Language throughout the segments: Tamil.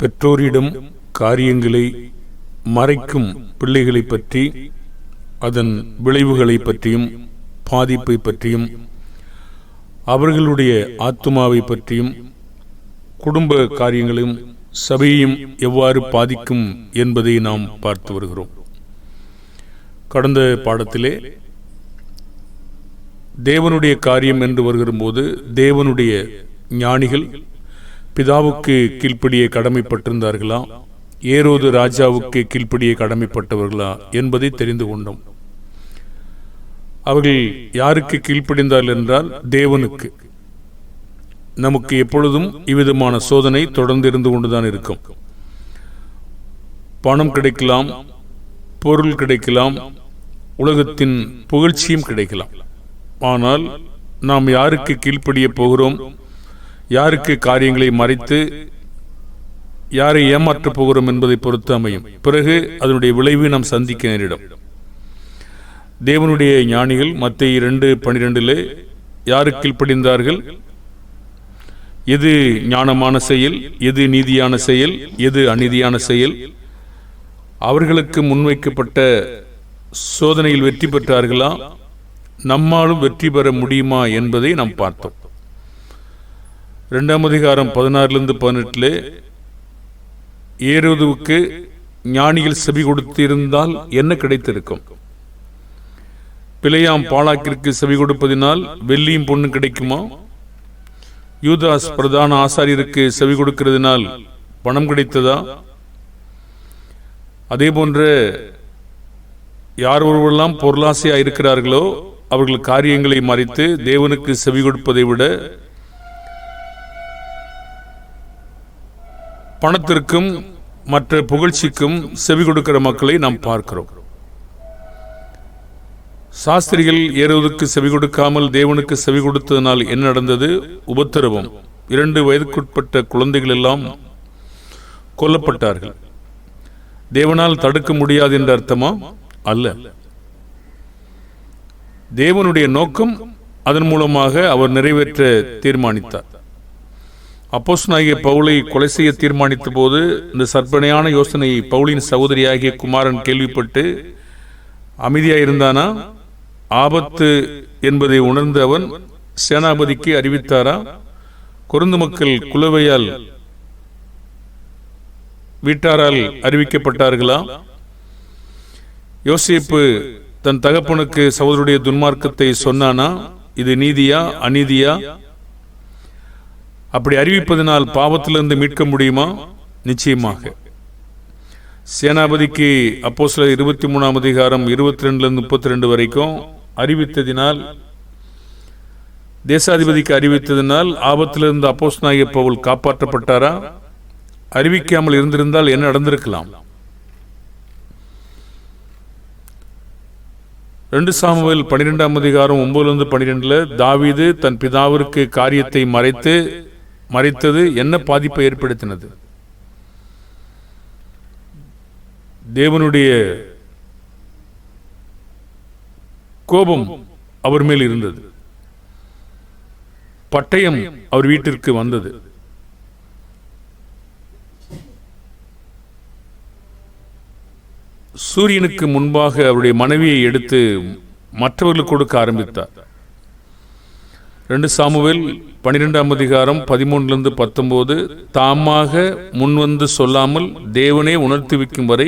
பெற்றோரிடம் காரியங்களை மறைக்கும் பிள்ளைகளை பற்றி அதன் விளைவுகளை பற்றியும் பாதிப்பை பற்றியும் அவர்களுடைய ஆத்மாவை பற்றியும் குடும்ப காரியங்களையும் சபையையும் எவ்வாறு பாதிக்கும் என்பதை நாம் பார்த்து வருகிறோம். கடந்த பாடத்திலே தேவனுடைய காரியம் என்று வருகிறபோது தேவனுடைய ஞானிகள் பிதாவுக்கு கீழ்ப்படிய கடமைப்பட்டிருந்தார்களா? ஏரோது ராஜாவுக்கு கீழ்ப்படிய கடமைப்பட்டவர்களா என்பதை தெரிந்து கொண்டோம். அவர்கள் யாருக்கு கீழ்ப்படிந்தார்கள் என்றால் தேவனுக்கு. நமக்கு எப்பொழுதும் இவ்விதமான சோதனை தொடர்ந்து இருந்து கொண்டுதான் இருக்கும். பணம் கிடைக்கலாம் பொருள் கிடைக்கலாம் உலகத்தின் புகழ்ச்சியும் கிடைக்கலாம். ஆனால் நாம் யாருக்கு கீழ்ப்படிய போகிறோம்? யாருக்கு காரியங்களை மறைத்து யாரை ஏமாற்றப் போகிறோம் என்பதை பொறுத்து அமையும். பிறகு அதனுடைய விளைவு நாம் சந்திக்க நேரிடும். தேவனுடைய ஞானிகள் மத்திய இரண்டு பனிரெண்டிலே யாரு கீழ்ப்படிந்தார்கள் எது ஞானமான செயல் எது நீதியான செயல் எது அநீதியான செயல்? அவர்களுக்கு முன்வைக்கப்பட்ட சோதனையில் வெற்றி பெற்றார்களா? நம்மாலும் வெற்றி பெற முடியுமா என்பதை நாம் பார்த்தோம். இரண்டாம் அதிகாரம் பதினாறுலேருந்து பதினெட்டில் ஏறுவதுவுக்கு ஞானிகள் செவி கொடுத்திருந்தால் என்ன கிடைத்திருக்கும்? பிழையாம் பாலாக்கிற்கு செவி கொடுப்பதினால் வெள்ளியும் பொண்ணு கிடைக்குமா? யூதாஸ் பிரதான ஆசாரியருக்கு செவி கொடுக்கிறதுனால் பணம் கிடைத்ததா? அதே போன்ற யார் ஒருவரெல்லாம் பொருளாசையாக இருக்கிறார்களோ அவர்கள் காரியங்களை மறைத்து தேவனுக்கு செவி கொடுப்பதை விட பணத்திற்கும் மற்ற புகழ்ச்சிக்கும் செவி கொடுக்கிற மக்களை நாம் பார்க்கிறோம். சாஸ்திரிகள் ஏறுவதற்கு செவி கொடுக்காமல் தேவனுக்கு செவி கொடுத்ததனால் என்ன நடந்தது? உபத்திரவம். இரண்டு வயதுக்குட்பட்ட குழந்தைகள் எல்லாம் கொல்லப்பட்டார்கள். தேவனால் தடுக்க முடியாது என்ற அர்த்தமா? அல்ல. தேவனுடைய நோக்கம் அதன் மூலமாக அவர் நிறைவேற்ற தீர்மானித்தார். அப்போஸ்தலனாகிய பவுலை கொலை செய்ய தீர்மானித்த போது இந்த சற்பனையான யோசனையை பவுலின் சகோதரியாகிய குமாரன் கேள்விப்பட்டு அமைதியாக இருந்தானா ஆபத்து என்பதை உணர்ந்து அவன் சேனாபதிக்கு அறிவித்தாரா? குறுந்து மக்கள் குலவையால் வீட்டாரால் அறிவிக்கப்பட்டார்களா? யோசிப்பு தன் தகப்பனுக்கு சகோதரருடைய துன்மார்க்கத்தை சொன்னானா இது நீதியா அநீதியா? அப்படி அறிவிப்பதனால் பாவத்திலிருந்து மீட்க முடியுமா? நிச்சயமாக. சேனாபதிக்கு அப்போ சில இருபத்தி மூணாம் அதிகாரம் இருபத்தி ரெண்டுலேருந்து முப்பத்தி ரெண்டு வரைக்கும் அறிவித்ததினால் தேசாதிபதிக்கு அறிவித்ததினால் ஆபத்திலிருந்து அப்போஸ் நாயக பவுல் காப்பாற்றப்பட்டாரா? அறிவிக்காமல் இருந்திருந்தால் என்ன நடந்திருக்கலாம்? ரெண்டு சாமுவேல் பனிரெண்டாம் அதிகாரம் ஒன்பதுலேருந்து பனிரெண்டுல தாவீது தன் பிதாவிற்கு காரியத்தை மறைத்து மறைத்தது என்ன பாதிப்பை ஏற்படுத்தினது? தேவனுடைய கோபம் அவர் மேல் இருந்தது. பட்டயம் அவர் வீட்டிற்கு வந்தது. சூரியனுக்கு முன்பாக அவருடைய மனைவியை எடுத்து மற்றவர்களுக்கு கொடுக்க ஆரம்பித்தார். ரெண்டு சாமுவேல் பனிரெண்டாம் அதிகாரம் பதிமூன்றிலிருந்து பத்தொம்போது தாமாக முன்வந்து சொல்லாமல் தேவனே உணர்த்தி வைக்கும் வரை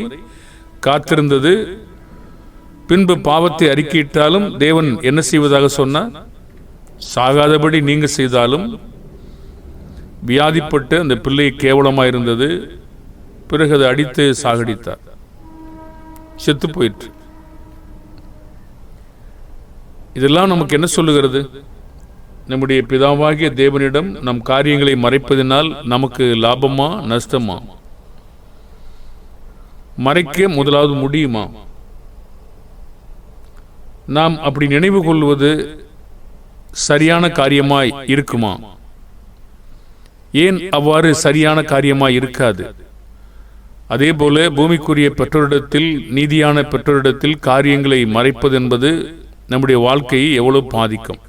காத்திருந்தது. பின்பு பாவத்தை அறிக்கையிட்டாலும் தேவன் என்ன செய்வதாக சொன்னார்? சாகாதபடி நீங்க செய்தாலும் வியாதிப்பட்டு அந்த பிள்ளை கேவலமாக இருந்தது பிறகு அதை அடித்து சாகடித்தார். செத்து போயிற்று. இதெல்லாம் நமக்கு என்ன சொல்லுகிறது? நம்முடைய பிதாவாகிய தேவனிடம் நம் காரியங்களை மறைப்பதினால் நமக்கு லாபமா நஷ்டமா? மறைக்க முதலாவது முடியுமா? நாம் அப்படி நினைவு கொள்வது சரியான காரியமாய் இருக்குமா? ஏன் அவ்வாறு சரியான காரியமாய் இருக்காது? அதே போல பூமிக்குரிய பெற்றோரிடத்தில் நீதியான பெற்றோரிடத்தில் காரியங்களை மறைப்பது என்பது நம்முடைய வாழ்க்கையை எவ்வளவு பாதிக்கும்?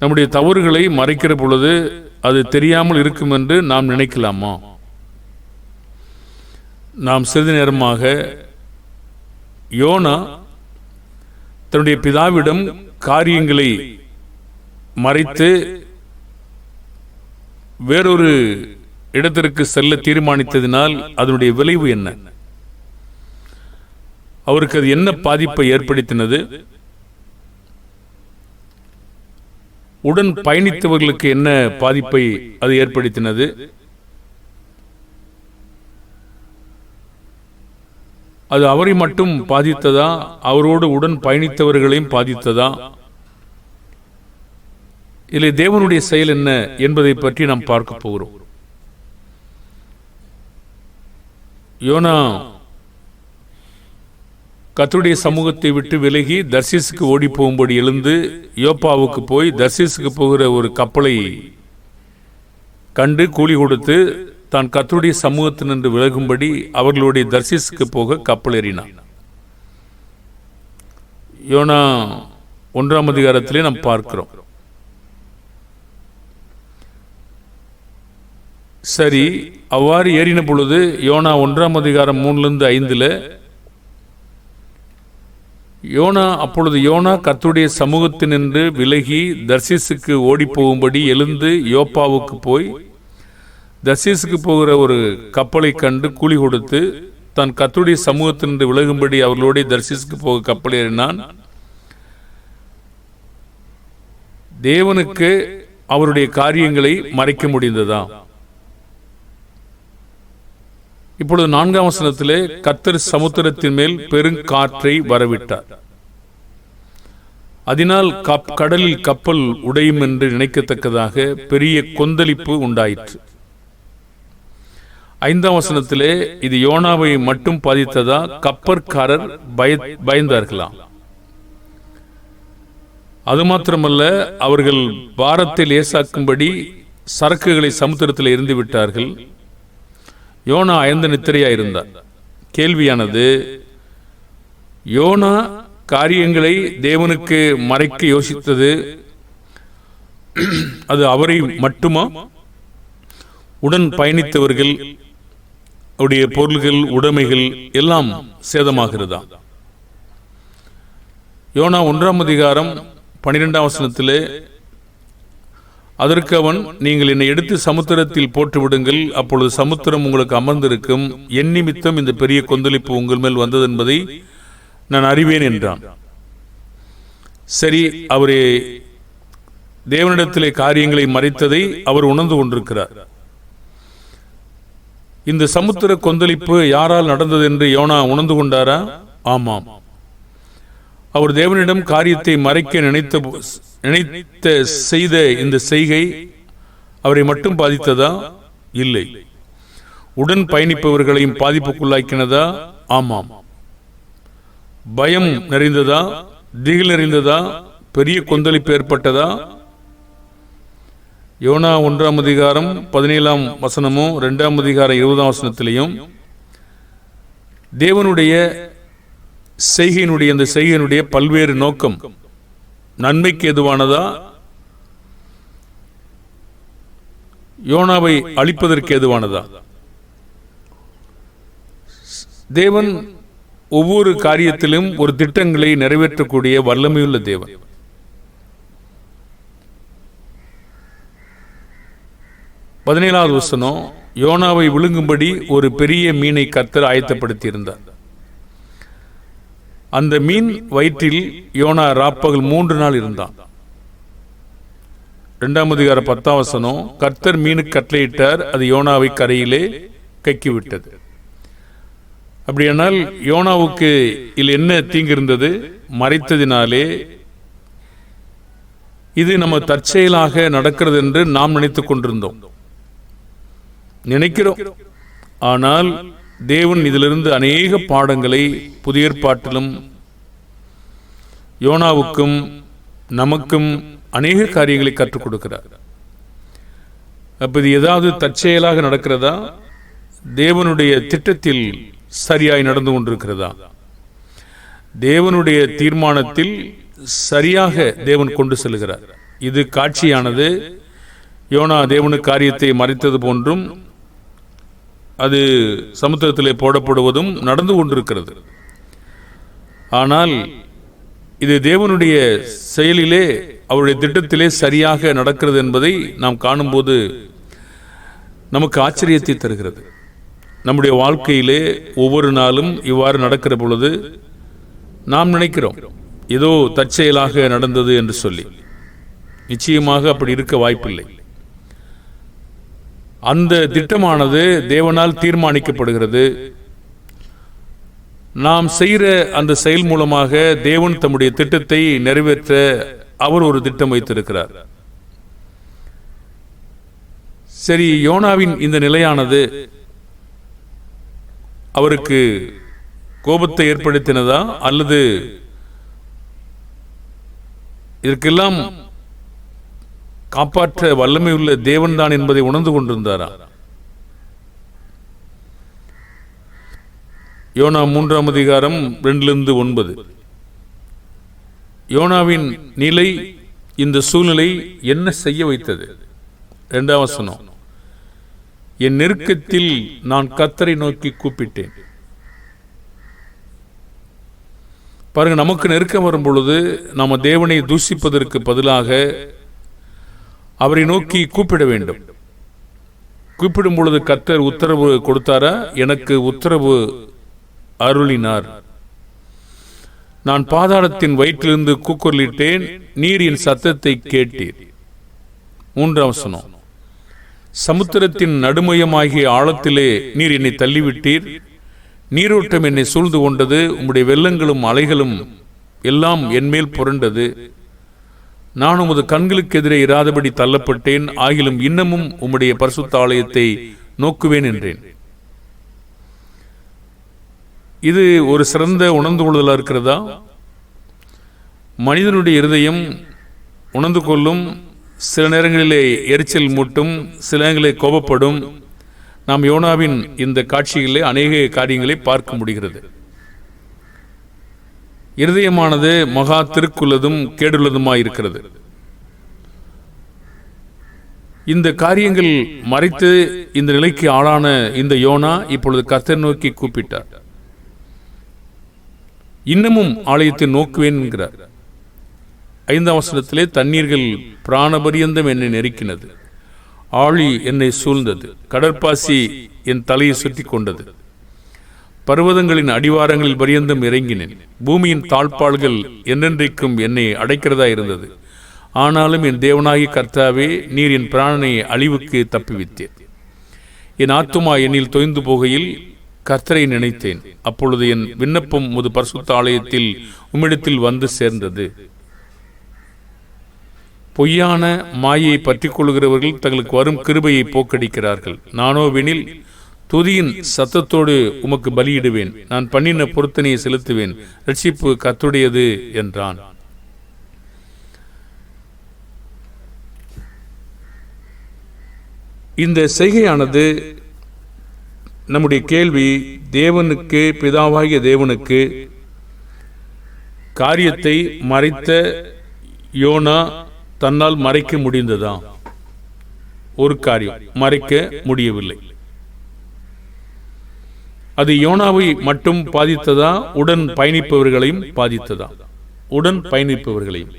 நம்முடைய தவறுகளை மறைக்கிற பொழுது அது தெரியாமல் இருக்கும் என்று நாம் நினைக்கலாமா? நாம் சிறிது நேரமாக யோனா தன்னுடைய பிதாவிடம் காரியங்களை மறைத்து வேறொரு இடத்திற்கு செல்ல தீர்மானித்ததினால் அதனுடைய விளைவு என்ன? அவருக்கு அது என்ன பாதிப்பை ஏற்படுத்தினது? உடன் பயணித்தவர்களுக்கு என்ன பாதிப்பை அது ஏற்படுத்தினது? அது அவரை மட்டும் பாதித்ததா? அவரோடு உடன் பயணித்தவர்களையும் பாதித்ததா? இல்லை தேவனுடைய செயல் என்ன என்பதை பற்றி நாம் பார்க்க போகிறோம். யோனா கத்துடைய சமூகத்தை விட்டு விலகி தர்சிஸுக்கு ஓடி போகும்படி எழுந்து யோப்பாவுக்கு போய் தர்சிஸுக்கு போகிற ஒரு கப்பலை கண்டு கூலி கொடுத்து தான் கத்துடைய சமூகத்தினின்று விலகும்படி அவர்களுடைய தர்சிஸுக்கு போக கப்பல் ஏறினான். யோனா ஒன்றாம் அதிகாரத்திலே நாம் பார்க்கிறோம். சரி அவ்வாறு ஏறின பொழுது யோனா ஒன்றாம் அதிகாரம் மூணுலேருந்து ஐந்துல யோனா அப்பொழுது யோனா கத்துடைய சமூகத்தினின்று விலகி தர்சிஸுக்கு ஓடி போகும்படி எழுந்து யோப்பாவுக்கு போய் தர்சிஸுக்கு போகிற ஒரு கப்பலை கண்டு கூலி கொடுத்து தன் கத்துடைய சமூகத்தினின்று விலகும்படி அவர்களோடைய தர்சிஸுக்கு போக கப்பல் ஏறினான். தேவனுக்கு அவருடைய காரியங்களை மறைக்க முடிந்ததா இப்பொழுது நான்காம் வசனத்திலே கத்தர் சமுத்திரத்தின் மேல் பெருங்காற்றை வரவிட்டார். அதனால் கப்- கடலில் கப்பல் உடையும் என்று நினைக்கத்தக்கதாக பெரிய கொந்தளிப்பு உண்டாயிற்று. ஐந்தாம் வசனத்திலே இது யோனாவை மட்டும் பாதித்ததா? கப்பற்காரர் பய பயந்தார்களாம். அது மாத்திரமல்ல அவர்கள் பாரத்தை லேசாக்கும்படி சரக்குகளை சமுத்திரத்தில் இருந்து விட்டார்கள். யோனா அயர்ந்த நித்திரையா இருந்தார் கேள்வியானது யோனா காரியங்களை தேவனுக்கு மறைக்க யோசித்தது அது அவரை மட்டுமா? உடன் பயணித்தவர்கள் அவருடைய பொருள்கள் உடைமைகள் எல்லாம் சேதமாகிறதா? யோனா ஒன்றாம் அதிகாரம் பனிரெண்டாம் வசனத்திலே அதற்கு அவன் நீங்கள் என்னை எடுத்து சமுத்திரத்தில் போட்டுவிடுங்கள். அப்பொழுது சமுத்திரம் உங்களுக்கு அமர்ந்திருக்கும். என் நிமித்தம் இந்த பெரிய கொந்தளிப்பு உங்கள் மேல் வந்தது என்பதை நான் அறிவேன் என்றான். சரி அவரே தேவனிடத்திலே காரியங்களை மறைத்ததை அவர் உணர்ந்து கொண்டிருக்கிறார். இந்த சமுத்திர கொந்தளிப்பு யாரால் நடந்தது என்று யோனா உணர்ந்து கொண்டாரா? ஆமாம். அவர் தேவனிடம் காரியத்தை மறைக்க நினைத்த நினைத்த செய்த இந்த செய்கை அவரை மட்டும் பாதித்ததா? இல்லை. உடன் பயணிப்பவர்களையும் பாதிப்புக்குள்ளாக்கினதா? ஆமாம். பயம் நிறைந்ததா? திகில் நிறைந்ததா? பெரிய கொந்தளிப்பு ஏற்பட்டதா? யோனா ஒன்றாம் அதிகாரம் பதினேழாம் வசனமும் இரண்டாம் அதிகாரம் இருபதாம் வசனத்திலையும் தேவனுடைய செய்கையினுடைய அந்த செய்கையினுடைய பல்வேறு நோக்கம். நன்மைக்கு எதுவானதா? யோனாவை அழிப்பதற்கு எதுவானதா? தேவன் ஒவ்வொரு காரியத்திலும் ஒரு திட்டங்களை நிறைவேற்றக்கூடிய வல்லமையுள்ள தேவன். பதினேழாவது வசனம் யோனாவை விழுங்கும்படி ஒரு பெரிய மீனை கர்த்தர் ஆயத்தப்படுத்தியிருந்தார். அந்த மீன் வயிற்றில் யோனா ராப்பகல் மூன்று நாள் இருந்தான். இரண்டாம் அதிகார பத்தாம் வசனம் கர்த்தர் மீனுக்கு கட்டளையிட்டார் அது யோனாவை கரையிலே கக்கி விட்டது அப்படியானால் யோனாவுக்கு இதில் என்ன தீங்கு இருந்தது மறைத்ததினாலே இது நம்ம தற்செயலாக நடக்கிறது என்று நாம் நினைத்துக் கொண்டிருந்தோம். நினைக்கிறோம். ஆனால் தேவன் இதிலிருந்து அநேக பாடங்களை புதிய ஏற்பாட்டிலும் யோனாவுக்கும் நமக்கும் அநேக காரியங்களை கற்றுக் கொடுக்கிறார். அப்போ இது ஏதாவது தற்செயலாக நடக்கிறதா? தேவனுடைய திட்டத்தில் சரியாய் நடந்து கொண்டிருக்கிறதா? தேவனுடைய தீர்மானத்தில் சரியாக தேவன் கொண்டு செல்கிறார். இது காட்சியானது. யோனா தேவனு காரியத்தை மறைத்தது போன்றும் அது சமுத்திரத்திலே போடப்படுவதும் நடந்து கொண்டிருக்கிறது. ஆனால் இது தேவனுடைய செயலிலே அவருடைய திட்டத்திலே சரியாக நடக்கிறது என்பதை நாம் காணும்போது நமக்கு ஆச்சரியத்தை தருகிறது. நம்முடைய வாழ்க்கையிலே ஒவ்வொரு நாளும் இவ்வாறு நடக்கிற பொழுது நாம் நினைக்கிறோம் ஏதோ தற்செயலாக நடந்தது என்று சொல்லி. நிச்சயமாக அப்படி இருக்க வாய்ப்பில்லை. அந்த திட்டமானது தேவனால் தீர்மானிக்கப்படுகிறது. நாம் செய்கிற அந்த செயல் மூலமாக தேவன் தம்முடைய திட்டத்தை நிறைவேற்ற அவர் ஒரு திட்டம் வைத்திருக்கிறார். சரி யோனாவின் இந்த நிலையானது அவருக்கு கோபத்தை ஏற்படுத்தினதா அல்லது இதற்கெல்லாம் காப்பாற்ற வல்லமை உள்ள தேவன்தான் என்பதை உணர்ந்து கொண்டிருந்தாரா? யோனா மூன்றாம் அதிகாரம் ரெண்டிலிருந்து ஒன்பது. யோனாவின் நிலை இந்த சூழ்நிலை என்ன செய்ய வைத்தது? இரண்டாம் வசனம். என் நெருக்கத்தில் நான் கத்தரை நோக்கி கூப்பிட்டேன். பாருங்க நமக்கு நெருக்கம் வரும் பொழுது நாம தேவனை தூஷிப்பதற்கு பதிலாக அவரை நோக்கி கூப்பிட வேண்டும். கூப்பிடும் பொழுது கத்தர் உத்தரவு கொடுத்தாரா? எனக்கு உத்தரவு அருளினார். நான் பாதாளத்தின் வயிற்றிலிருந்து கூக்குரலிட்டேன் நீரின் சத்தத்தை கேட்டீர். மூன்றாம் சனம் சமுத்திரத்தின் நடுமையமாகிய ஆழத்திலே நீர் என்னை தள்ளிவிட்டீர். நீரோட்டம் என்னை சூழ்ந்து கொண்டது உம்முடைய வெள்ளங்களும் அலைகளும் எல்லாம் என்மேல் புரண்டது. நான் உமது கண்களுக்கு எதிரே இராதபடி தள்ளப்பட்டேன் ஆகிலும் இன்னமும் உம்முடைய பரிசுத்த ஆலயத்தை நோக்குவேன் என்றேன். இது ஒரு சிறந்த உணர்ந்து கொள்ளுதலா இருக்கிறதா? மனிதனுடைய இருதயம் உணர்ந்து கொள்ளும் சில நேரங்களிலே எரிச்சல் மூட்டும் சில நேரங்களிலே கோபப்படும். நாம் யோனாவின் இந்த காட்சிகளிலே அநேக காரியங்களை பார்க்க முடிகிறது. இருதயமானது மகா திருக்குள்ளதும் கேடுள்ளதுமாயிருக்கிறது. இந்த காரியங்கள் மறைத்து இந்த நிலைக்கு ஆளான இந்த யோனா இப்பொழுது கர்த்தர் நோக்கி கூப்பிட்டார். இன்னமும் ஆலயத்தை நோக்குவேன் என்கிறார் ஐந்தாம் வசனத்திலே தண்ணீர்கள் பிராணபரியந்தம் என்னை நெருக்கினது. ஆழி என்னை சூழ்ந்தது. கடற்பாசி என் தலையை சுற்றி கொண்டது பர்வதங்களின் அடிவாரங்களில் பரியந்தம் இறங்கினேன். பூமியின் தாழ்பாள்கள் என்றென்றைக்கும் என்னை அடைக்கிறதா இருந்தது. ஆனாலும் என் தேவனாகி கர்த்தாவே நீர் என் பிராணனை அழிவுக்கு தப்பிவித்தேன் என் ஆத்துமா என்னில் தொய்ந்து போகையில் கர்த்தரை நினைத்தேன். அப்பொழுது என் விண்ணப்பம் முது பரிசுத்த ஆலயத்தில் உம்மிடத்தில் வந்து சேர்ந்தது. பொய்யான மாயை பற்றிக் கொள்கிறவர்கள் தங்களுக்கு வரும் கிருபையை போக்கடிக்கிறார்கள். நானோவெனில் துதியின் சத்தத்தோடு உமக்கு பலியிடுவேன். நான் பண்ணின பொருத்தனையை செலுத்துவேன். ரட்சிப்பு கத்துடையது என்றான். இந்த செய்கையானது நம்முடைய கேள்வி தேவனுக்கு பிதாவாகிய தேவனுக்கு காரியத்தை மறைத்த யோனா தன்னால் மறைக்க முடிந்ததா? ஒரு காரியம் மறைக்க முடியவில்லை. அது யோனாவை மட்டும் பாதித்ததா? உடன் பயணிப்பவர்களையும் பாதித்ததா? உடன் பயணிப்பவர்களையும்.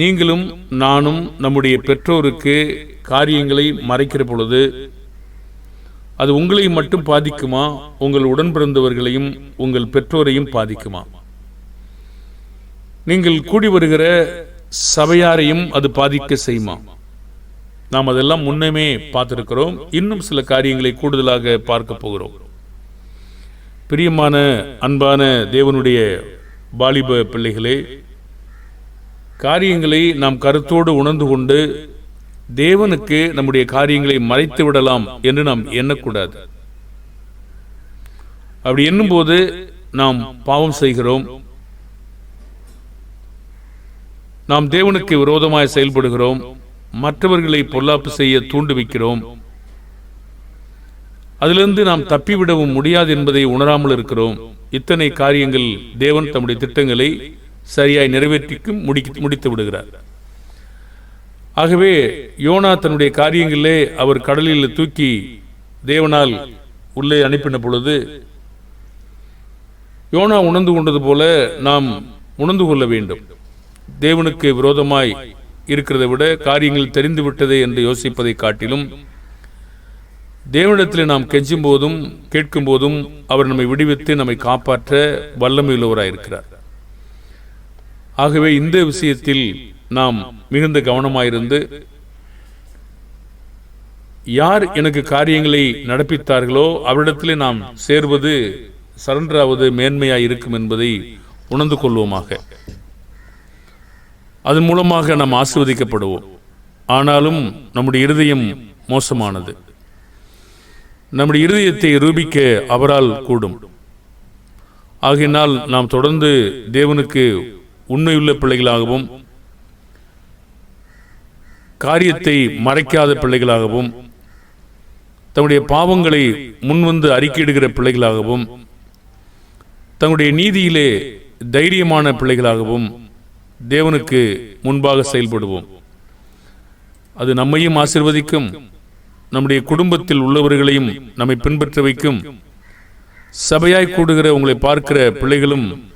நீங்களும் நானும் நம்முடைய பெற்றோருக்கு காரியங்களை மறைக்கிற பொழுது அது உங்களை மட்டும் பாதிக்குமா? உங்கள் உடன் பிறந்தவர்களையும் உங்கள் பெற்றோரையும் பாதிக்குமா? நீங்கள் கூடி வருகிற சபையாரையும் அது பாதிக்க செய்யுமா? நாம் அதெல்லாம் முன்னமே பார்த்திருக்கிறோம். இன்னும் சில காரியங்களை கூடுதலாக பார்க்க போகிறோம். பிரியமான அன்பான தேவனுடைய வாலிப பிள்ளைகளே காரியங்களை நாம் கருத்தோடு உணர்ந்து கொண்டு தேவனுக்கு நம்முடைய காரியங்களை மறைத்து விடலாம் என்று நாம் எண்ணக்கூடாது. அப்படி எண்ணும்போது நாம் பாவம் செய்கிறோம். நாம் தேவனுக்கு விரோதமாய் செயல்படுகிறோம். மற்றவர்களை பொல்லாப்பு செய்ய தூண்டுவிக்கிறோம். அதிலிருந்து நாம் தப்பிவிடவும் முடியாது என்பதை உணராமல் இருக்கிறோம். இத்தனை காரியங்கள் தேவன் தம்முடைய திட்டங்களை சரியாய் நிறைவேற்றிக்கும் முடித்து முடித்து விடுகிறார். ஆகவே யோனா தன்னுடைய காரியங்களிலே அவர் கடலில் தூக்கி தேவனால் உள்ளே அனுப்பின பொழுது யோனா உணர்ந்து கொண்டது போல நாம் உணர்ந்து கொள்ள வேண்டும். தேவனுக்கு விரோதமாய் இருக்கிறதை விட காரியங்கள் தெரிந்து விட்டதே என்று யோசிப்பதை காட்டிலும் தேவனிடத்தில் நாம் கெஞ்சும் போதும் கேட்கும் போதும் அவர் நம்மை விடுவித்து நம்மை காப்பாற்ற வல்லமையுள்ளவராயிருக்கிறார். ஆகவே இந்த விஷயத்தில் நாம் மிகுந்த கவனமாயிருந்து யார் எனக்கு காரியங்களை நடப்பித்தார்களோ அவரிடத்திலே நாம் சேர்வது சரண்டராவது மேன்மையாய் இருக்கும் என்பதை உணர்ந்து கொள்வோமாக. அதன் மூலமாக நாம் ஆசிர்வதிக்கப்படுவோம். ஆனாலும் நம்முடைய இருதயம் மோசமானது. நம்முடைய இருதயத்தை ரூபிக்க அவரால் கூடும். ஆகையினால் நாம் தொடர்ந்து தேவனுக்கு உண்மையுள்ள பிள்ளைகளாகவும் காரியத்தை மறைக்காத பிள்ளைகளாகவும் தன்னுடைய பாவங்களை முன்வந்து அறிக்கையிடுகிற பிள்ளைகளாகவும் தங்களுடைய நீதியிலே தைரியமான பிள்ளைகளாகவும் தேவனுக்கு முன்பாக செயல்படுவோம். அது நம்மையும் ஆசிர்வதிக்கும். நம்முடைய குடும்பத்தில் உள்ளவர்களையும் நம்மை பின்பற்ற வைக்கும். சபையாய் கூடுகிற உங்களை பார்க்கிற பிள்ளைகளும்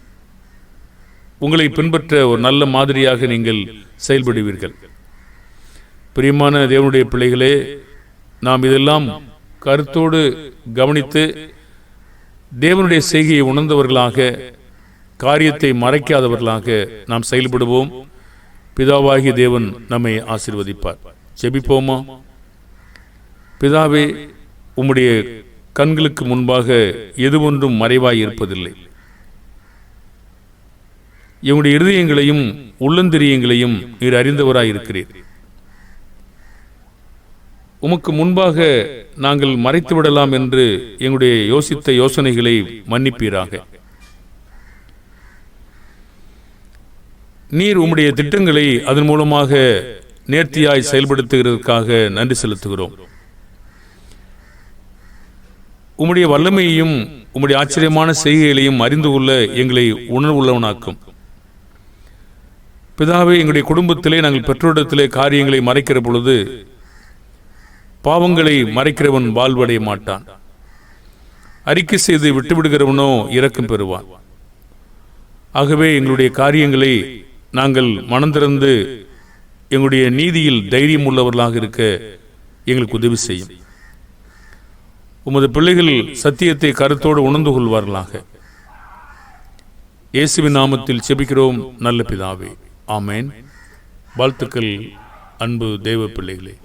உங்களை பின்பற்ற ஒரு நல்ல மாதிரியாக நீங்கள் செயல்படுவீர்கள். பிரியமான தேவனுடைய பிள்ளைகளே நாம் இதெல்லாம் கருத்தோடு கவனித்து தேவனுடைய செய்கையை உணர்ந்தவர்களாக காரியத்தை மறைக்காதவர்களாக நாம் செயல்படுவோம். பிதாவாகிய தேவன் நம்மை ஆசிர்வதிப்பார். செபிப்போமா பிதாவே உம்முடைய கண்களுக்கு முன்பாக எது ஒன்றும் மறைவாய் இருப்பதில்லை எங்களுடைய இருதயங்களையும் உள்ளந்திரியங்களையும் நீர் அறிந்தவராய் இருக்கிறீர் உமக்கு முன்பாக நாங்கள் மறைத்து விடலாம் என்று எங்களுடைய யோசித்த யோசனைகளை மன்னிப்பீராக. நீர் உம்முடைய திட்டங்களை அதன் மூலமாக நேர்த்தியாய் செயல்படுத்துகிறதுக்காக நன்றி செலுத்துகிறோம். உம்முடைய வல்லமையையும் உம்முடைய ஆச்சரியமான செய்கைகளையும் அறிந்து கொள்ள எங்களை உணர்வுள்ளவனாக்கும். பிதாவே எங்களுடைய குடும்பத்திலே நாங்கள் பெற்றோரிடத்திலே காரியங்களை மறைக்கிற பொழுது பாவங்களை மறைக்கிறவன் வாழ்வடைய மாட்டான். அறிக்கை செய்து விட்டுவிடுகிறவனோ இரக்கம் பெறுவான். ஆகவே எங்களுடைய காரியங்களை நாங்கள் மனந்திறந்து எங்களுடைய நீதியில் தைரியம் உள்ளவர்களாக இருக்க எங்களுக்கு உதவி செய்யும். உமது பிள்ளைகள் சத்தியத்தை கருத்தோடு உணர்ந்து கொள்வார்களாக. இயேசுவின் நாமத்தில் செபிக்கிறோம். நல்ல பிதாவே. ஆமேன். வாழ்த்துக்கள் அன்பு தெய்வ பிள்ளைகளே.